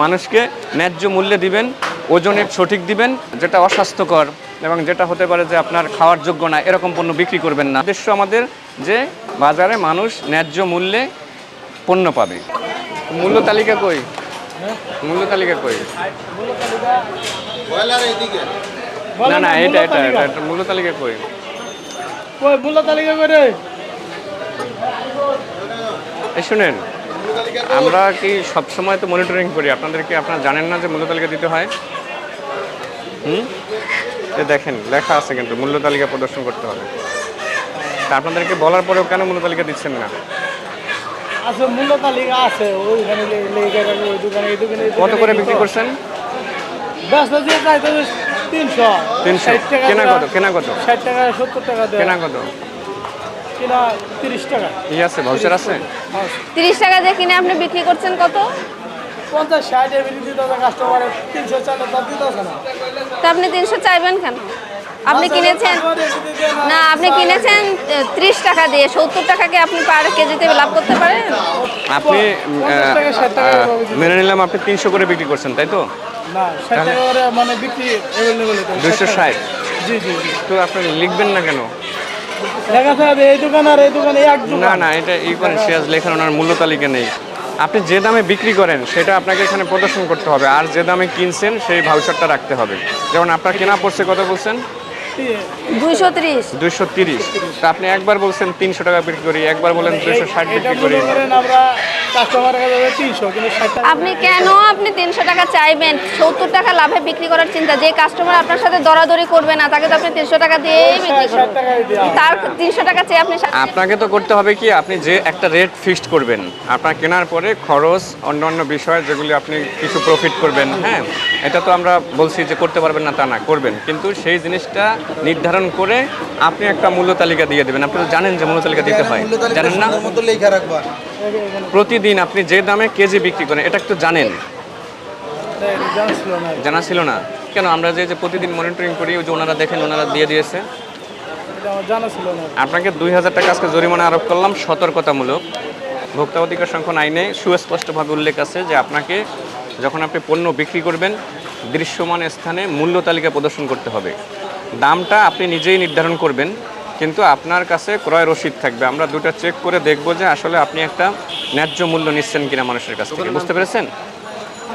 মানুষকে ন্যায্য মূল্যে দিবেন ওজনের সঠিক দিবেন যেটা অস্বাস্থ্যকর এবং যেটা হতে পারে যে আপনার খাওয়ার যোগ্য না এরকম পণ্য বিক্রি করবেন না। উদ্দেশ্য আমাদের যে বাজারে মানুষ ন্যায্য মূল্যে পণ্য পাবে। মূল্য তালিকা কই? মূল্য তালিকা কই? না না এটা এটা এটা মূল্য তালিকা কই? কই মূল্য তালিকা করে এই শুনেন আমরা কি সব সময় তো মনিটরিং করি? আপনাদেরকে আপনারা জানেন না যে মূল্য তালিকা দিতে হয়? হুম? এ দেখেন লেখা আছে কিন্তু মূল্য তালিকা প্রদর্শন করতে হবে। তা আপনাদেরকে বলার পরেও কেন মূল্য তালিকা দিচ্ছেন না? আছে মূল্য তালিকা আছে ওইখানে ওই দোকানে এই দোকানে কত করে বিক্রি। করছেন? ব্যস্ত যে চাইতে তিনশো। তিনশো। টাকা কেনা কত? কেনা কত? ষাট টাকা সত্তর টাকা দেয় কেনা কত? কিনা তিরিশ টাকা। ই আছে ভাউচার আছে? তিরিশ টাকা দিয়ে কিনে আপনি বিক্রি করছেন কত? পঞ্চাশ ষাট এমনি দিতে হবে কাস্টমারের তিনশো চারটা তার দিতে হবে না? তা আপনি তিনশো চাইবেন কেন? আপনি কিনেছেন না আপনি কিনেছেন ত্রিশ টাকা দিয়ে। সত্তর টাকাকে আপনি পার কেজিতে লাভ করতে পারেন? আপনি মেনে নিলাম আপনি তিনশো করে বিক্রি করছেন তাই তো? না ষাট টাকা করে মানে বিক্রি ষাট। জি জি জি। তো আপনি লিখবেন না কেন? ওনার মূল্য তালিকা নেই। আপনি যে দামে বিক্রি করেন, সেটা আপনাকে এখানে প্রদর্শন করতে হবে। আর যে দামে কিনছেন, সেই ভাউচারটা রাখতে হবে। যেমন আপনার কেনা পড়ছে কথা বলছেন? দুইশো ত্রিশ। তা আপনি একবার বলছেন তিনশো টাকা বিক্রি করি একবার বলেন দুইশো ষাট বিক্রি করি। করেন আমরা কাস্টমারের কাছে দেবো তিনশো কিন্তু ষাট টাকা আপনি কেন আপনি তিনশো টাকা চাইবেন? সত্তর টাকা লাভে বিক্রি করার চিন্তা যে কাস্টমার আপনার সাথে দরাদরি করবে না তাকে তো আপনি তিনশো টাকা দিয়েই বিক্রি করবেন তার তিনশো টাকা চেয়ে আপনি আপনাকে তো করতে হবে কি আপনি যে একটা রেট ফিক্সড করবেন আপনার কেনার পরে খরচ অন্যান্য বিষয় যেগুলি আপনি কিছু প্রফিট করবেন হ্যাঁ? এটা তো আমরা বলছি যে করতে পারবেন না তা না করবেন। কিন্তু সেই জিনিসটা নির্ধারণ করে আপনি একটা মূল্য তালিকা দিয়ে দেবেন। আপনি তো জানেন যে মূল্য তালিকা দিতে হয়। জানেন না? প্রতিদিন আপনি যে দামে কেজি বিক্রি করেন এটা একটু জানেন। জানা ছিল না। কেন? আমরা যে যে প্রতিদিন মনিটরিং করি ওই যে ওনারা দেখেন ওনারা দিয়ে দিয়েছে। আপনাকে দুই হাজার টাকা আজকে জরিমানা আরোপ করলাম সতর্কতামূলক। ভোক্তা অধিকার সংরক্ষণ আইনে সুস্পষ্টভাবে উল্লেখ আছে যে আপনাকে যখন আপনি পণ্য বিক্রি করবেন দৃশ্যমান স্থানে মূল্য তালিকা প্রদর্শন করতে হবে। দামটা আপনি নিজেই নির্ধারণ করবেন কিন্তু আপনার কাছে ক্রয় রসিদ থাকবে। আমরা দুটো চেক করে দেখব যে আসলে আপনি একটা ন্যায্য মূল্য নিচ্ছেন কিনা মানুষের কাছ থেকে। বুঝতে পেরেছেন?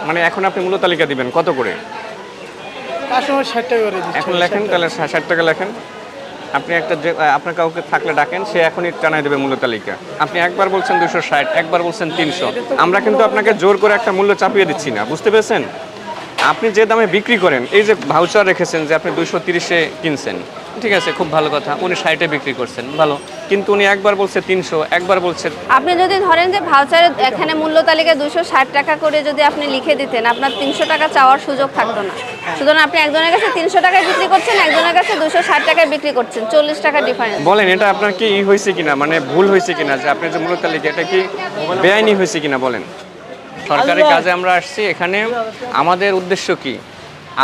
মানে এখন আপনি মূল্য তালিকা দিবেন কত করে? এখন লেখেন তাহলে ষাট টাকা লেখেন। আপনি একটা যে আপনার কাউকে থাকলে ডাকেন সে এখনই টানাই দেবে মূল্য তালিকা। আপনি একবার বলছেন দুশো ষাট একবার বলছেন তিনশো। আমরা কিন্তু আপনাকে জোর করে একটা মূল্য চাপিয়ে দিচ্ছি না। বুঝতে পেরেছেন? আপনি যে দামে বিক্রি করেন এই যে ভাউচার রেখেছেন যে আপনি দুশো তিরিশে কিনছেন ঠিক আছে খুব ভালো কথা উনি ষাটে বিক্রি করছেন ভালো কিন্তু উনি একবার বলছে তিনশো একবার বলছে আপনি যদি ধরেন যে ভাউচারে এখানে মূল্য তালিকায় দুশো ষাট টাকা করে যদি আপনি লিখে দিতেন আপনার তিনশো টাকা চাওয়ার সুযোগ থাকতো না। সুতরাং আপনি একজনের কাছে তিনশো টাকায় বিক্রি করছেন একজনের কাছে দুশো ষাট টাকায় বিক্রি করছেন চল্লিশ টাকা ডিফারেন্স বলেন এটা আপনার কি ই হয়েছে কিনা মানে ভুল হয়েছে কিনা যে আপনি যে মূল্য তালিকা এটা কি বেআইনি হয়েছে কিনা বলেন। সরকারি কাজে আমরা আসছি এখানে আমাদের উদ্দেশ্য কি?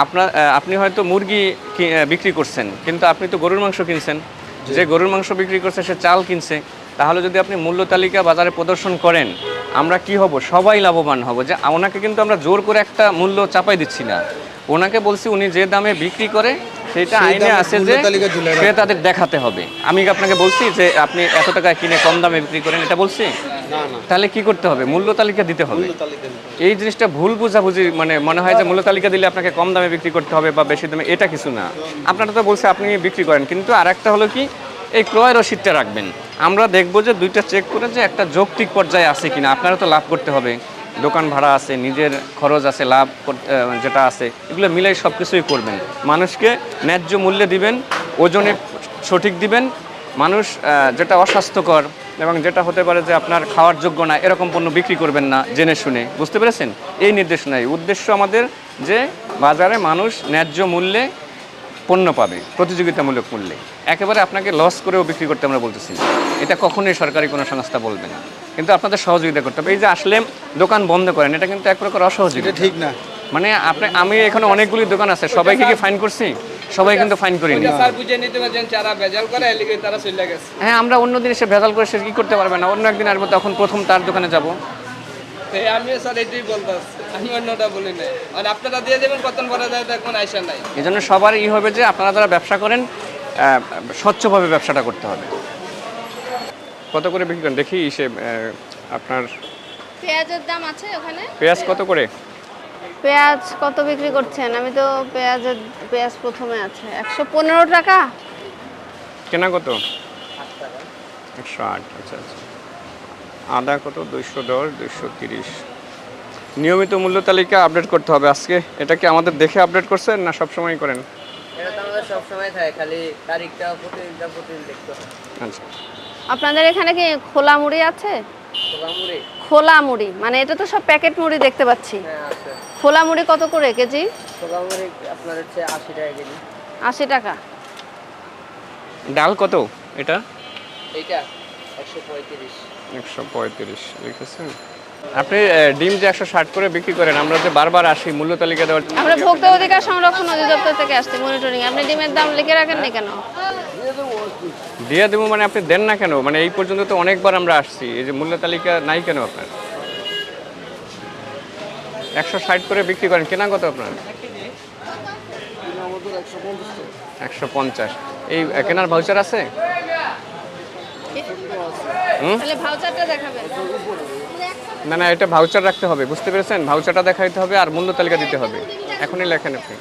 আপনার আপনি হয়তো মুরগি বিক্রি করছেন কিন্তু আপনি তো গরুর মাংস কিনছেন। যে গরুর মাংস বিক্রি করছে সে চাল কিনছে তাহলে যদি আপনি মূল্য তালিকা বাজারে প্রদর্শন করেন আমরা কি হব? সবাই লাভবান হব। যে ওনাকে কিন্তু আমরা জোর করে একটা মূল্য চাপাই দিচ্ছি না। ওনাকে বলছি উনি যে দামে বিক্রি করে সেটা আইনে আছে যে। ক্রেতাদের দেখাতে হবে। আমি আপনাকে বলছি যে আপনি এত টাকায় কিনে কম দামে বিক্রি করেন এটা বলছি? তাহলে কি করতে হবে? মূল্য তালিকা দিতে হবে? এই জিনিসটা ভুল বুঝাবুঝি মানে মনে হয় যে মূল্য তালিকা দিলে আপনাকে কম দামে বিক্রি করতে হবে বা বেশি দামে এটা কিছু না। আপনারা তো বলছে আপনি বিক্রি করেন কিন্তু আর একটা হলো কি এই ক্রয় রসিদটা রাখবেন। আমরা দেখব যে দুইটা চেক করে যে একটা যৌক্তিক পর্যায়ে আছে কিনা। আপনারা তো লাভ করতে হবে। দোকান ভাড়া আছে নিজের খরচ আছে লাভ যেটা আছে এগুলো মিলাই সব কিছুই করবেন। মানুষকে ন্যায্য মূল্যে দিবেন ওজনে সঠিক দিবেন মানুষ যেটা অস্বাস্থ্যকর এবং যেটা হতে পারে যে আপনার খাওয়ার যোগ্য না এরকম পণ্য বিক্রি করবেন না জেনে শুনে। বুঝতে পেরেছেন? এই নির্দেশনায় উদ্দেশ্য আমাদের যে বাজারে মানুষ ন্যায্য মূল্যে পণ্য পাবে প্রতিযোগিতামূলক মূল্যে। একেবারে আপনাকে লস করেও বিক্রি করতে আমরা বলতেছি এটা কখনোই সরকারি কোনো সংস্থা বলবে না। কিন্তু আপনাদের সহযোগিতা করতে হবে। এই যে আসলে দোকান বন্ধ করেন এটা কিন্তু এক প্রকার অসহযোগিতা। ঠিক না। মানে আপনি আমি এখানে অনেকগুলি দোকান আছে সবাইকে কি ফাইন করছি? সবাই কিন্তু ফাইন করিনি স্যার বুঝে নিতে পারছেন যারা ভেজাল করে এলিগে তারা চলে গেছে। হ্যাঁ আমরা অন্য দিন এসে ভেজাল করে সে কি করতে পারবে না? অন্য একদিন আসব তখন প্রথম তার দোকানে যাব। আমিও স্যার এটাই বলতে আমি অন্যটা বলি নাই। আর আপনারা দিয়ে দেবেন কতন পরে যায় দেখবেন আইসা নাই। এই জন্য সবার ই হবে যে আপনারা যারা ব্যবসা করেন স্বচ্ছভাবে ব্যবসাটা করতে হবে। কত করে বিক্রি করেন? দেখি সে আপনার পেঁয়াজের দাম আছে ওখানে। পেঁয়াজ কত করে? পেঁয়াজ কত বিক্রি করছেন? আমি তো পেঁয়াজের পেঁয়াজ প্রথমে আছে। একশো পনেরো টাকা? কেনা কত? একশো আট আচ্ছা আচ্ছা। আদা কত? দুইশো দশ দুইশো তিরিশ। নিয়মিত মূল্য তালিকা আপডেট করতে হবে আজকে। এটা কি আমাদের দেখে আপডেট করছেন না সব সবসময় করেন? এটা তো আমাদের সবসময় থাকে খালি তারিখটা প্রতিদিনটা প্রতিদিন দেখতে হয়। আচ্ছা। আপনাদের এখানে কি খোলা মুড়ি আছে? সোগামুড়ি খোলা মুড়ি মানে এটা তো সব প্যাকেট মুড়ি দেখতে পাচ্ছি। হ্যাঁ খোলা মুড়ি কত করে কেজি? সোগামুড়ি আপনার হচ্ছে আশি টাকা কেজি। আশি টাকা। ডাল কত এটা? এটা একশো পঁয়ত্রিশ। একশো পঁয়ত্রিশ লিখেছেন আপনি ডিম যে একশো ষাট করে বিক্রি করেন আমরা যে বারবার আসি মূল্য তালিকা দেওয়ার আমরা ভোক্তা অধিকার সংরক্ষণ অধিদপ্তর থেকে আসছি মনিটরিং আপনি ডিমের দাম লিখে রাখেন না কেন? দিয়ে দেবো মানে আপনি দেন না কেন? মানে এই পর্যন্ত তো অনেকবার আমরা আসছি এই যে মূল্য তালিকা নাই কেন আপনার? একশো ষাট করে বিক্রি করেন কেনা কত আপনার? একশো পঞ্চাশ। এই কেনার ভাউচার আছে? তাহলে ভাউচারটা দেখাবেন। না না, এটা ভাউচার রাখতে হবে, বুঝতে পেরেছেন? ভাউচারটা দেখাইতে হবে আর মূল্য তালিকা দিতে হবে। এখনই লেখেন আপনি।